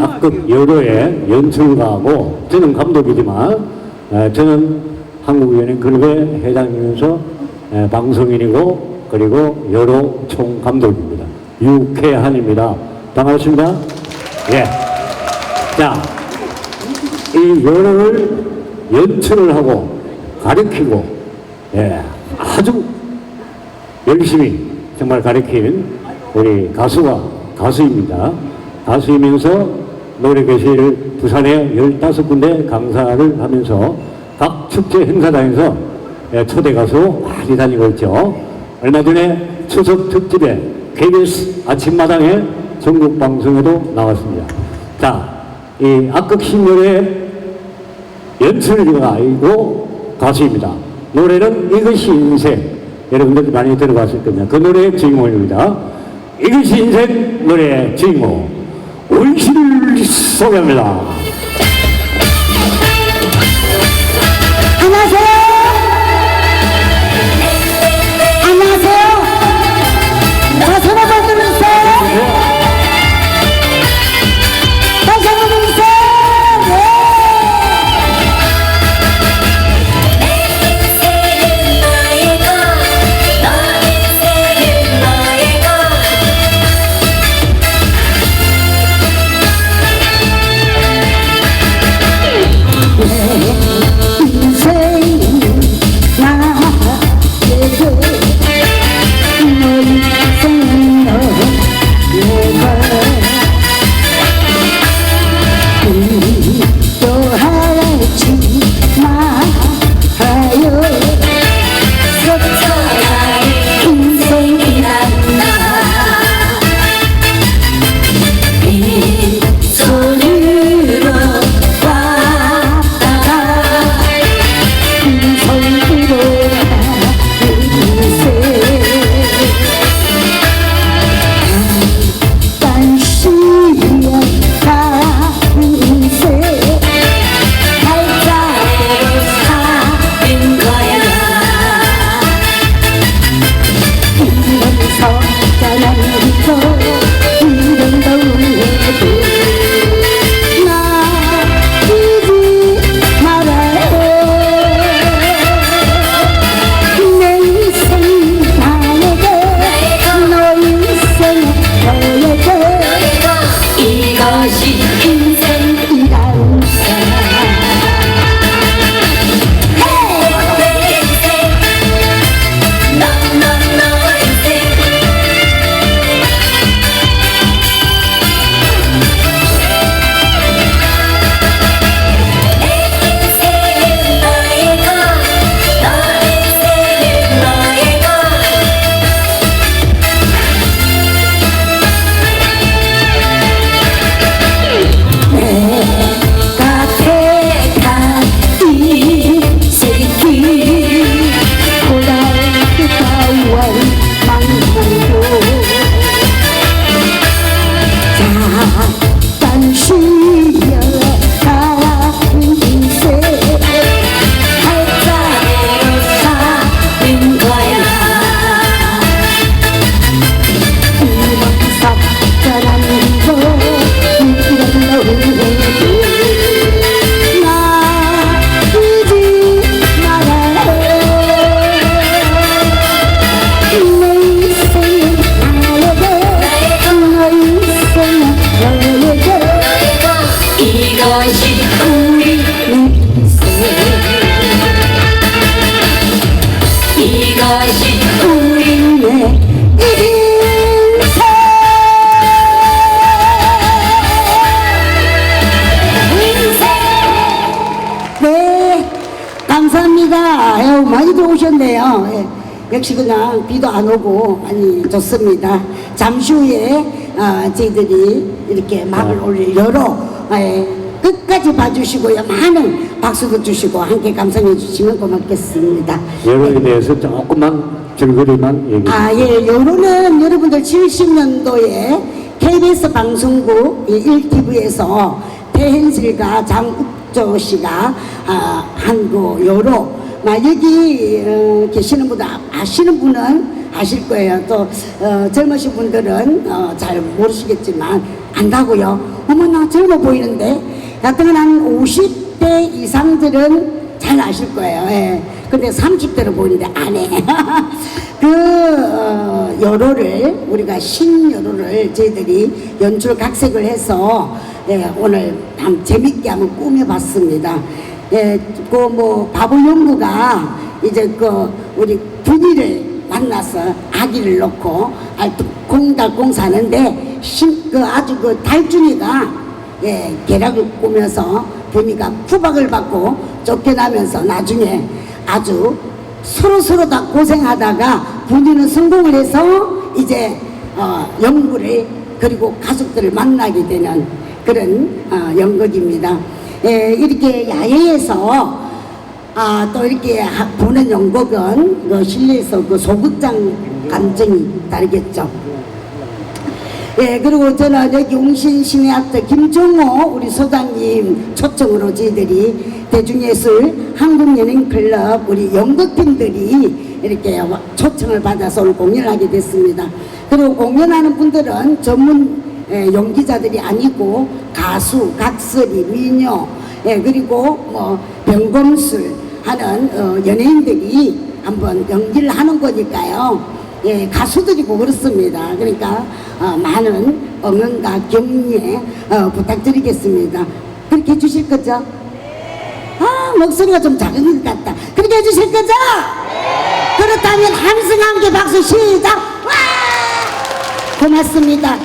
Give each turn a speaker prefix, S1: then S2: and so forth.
S1: 악극 여로의 연출가고 저는 감독이지만 에, 저는 한국연예 그룹의 회장이면서 에, 방송인이고 그리고 여로 총감독입니다. 유쾌한입니다. 반갑습니다. 예. 자, 이 여로를 연출을 하고 가르치고 예, 아주 열심히 정말 가르친 우리 가수가 가수입니다. 가수이면서 노래 교실 부산에 15군데 강사를 하면서 각 축제 행사장에서 예, 초대 가수 많이 다니고 있죠. 얼마 전에 추석 특집에 KBS 아침마당에 전국 방송에도 나왔습니다. 자, 이 악극 신노래 연출가이고 가수입니다. 노래는 이것이 인생. 여러분들 많이 들어봤을 겁니다. 그 노래의 주인공입니다. 이것이 인생 노래의 주인공. 원시를 소개합니다.
S2: 역시 그냥 비도 안 오고 많이 좋습니다. 잠시 후에 아, 저희들이 이렇게 막을 올릴 여러 예, 끝까지 봐주시고요. 많은 박수도 주시고 함께 감상해 주시면 고맙겠습니다.
S1: 여로에 대해서 조금만 줄거리만 얘기해 주세요.
S2: 아, 예, 요로는 여러분들 70년도에 KBS 방송국 1TV에서 태현실과 장욱조 씨가 아, 한그 요로 막 여기 어, 계시는 분들 아- 아시는 분은 아실 거예요. 또 어, 젊으신 분들은 어, 잘 모르시겠지만
S1: 안다고요? 어머 나 젊어 보이는데 하여튼 한 50대 이상들은 잘 아실 거예요. 예. 근데 30대로 보이는데 안 해. 그 어, 여로를 우리가 신여로를 저희들이 연출 각색을 해서 예, 오늘 한 재밌게 한번 꾸며봤습니다. 예, 그뭐 바보 연구가 이제 그 우리 분이를 만나서 아기를 놓고 알콩달콩 사는데 신, 그 아주 그 달준이가 예, 계략을 꾸며서 분이가 구박을 받고 쫓겨나면서 나중에 아주 서로 서로 다 고생하다가 분이는 성공을 해서 이제 어, 연구를 그리고 가족들을 만나게 되는 그런 어, 연극입니다. 예, 이렇게 야외에서 아, 또 이렇게 하- 보는 연극은 그 실내에서 그 소극장 감정이 다르겠죠. 예, 그리고 저는 여기 웅신 시내아트 김종호 우리 소장님 초청으로 저희들이 대중예술 한국연예인클럽 우리 연극팀들이 이렇게 와- 초청을 받아서 오늘 공연을 하게 됐습니다. 그리고 공연하는 분들은 전문 예, 연기자들이 아니고 가수, 각설이, 미녀, 예, 그리고 뭐 병검술 하는 어, 연예인들이 한번 연기를 하는 거니까요. 예, 가수들이고 그렇습니다. 그러니까 어, 많은 응원과 격려 어, 부탁드리겠습니다. 그렇게 해주실 거죠? 아 목소리가 좀 작은 것 같다. 그렇게 해주실 거죠? 그렇다면 함성 함께 박수 시작! 와! 고맙습니다.